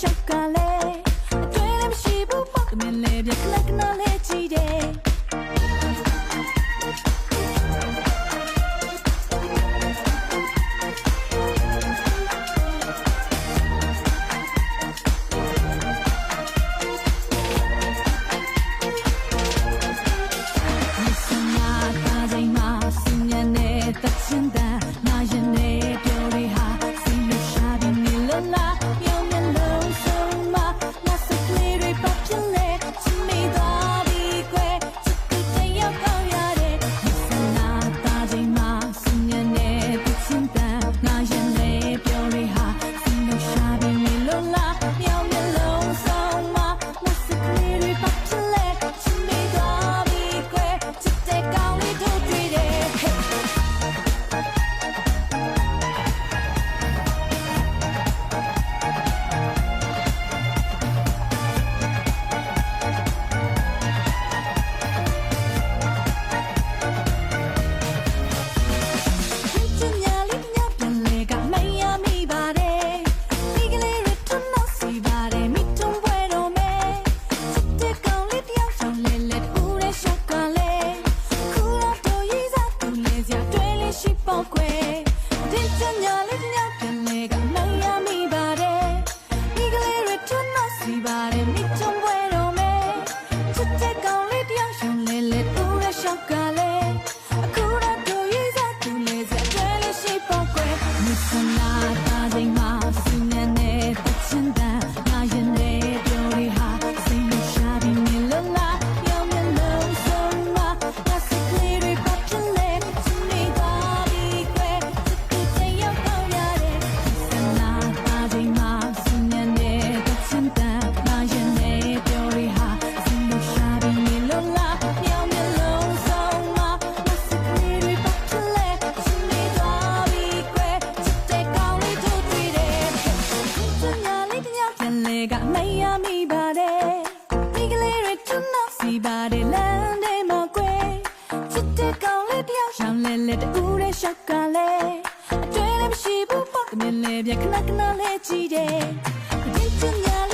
chocolate. စီပါတဲ့လမ်းတွေမှာကွယ်ချစ်တဲ့ကောင်လေးတယောက်ရောင်လဲလဲတူတဲ့ရှောက်ကလည်းအတွေ့လည်းမရှိဘူးပေါ့ကမြင်လဲပြခဏခဏလဲကြည့်တယ်ဒီချင်ရလေ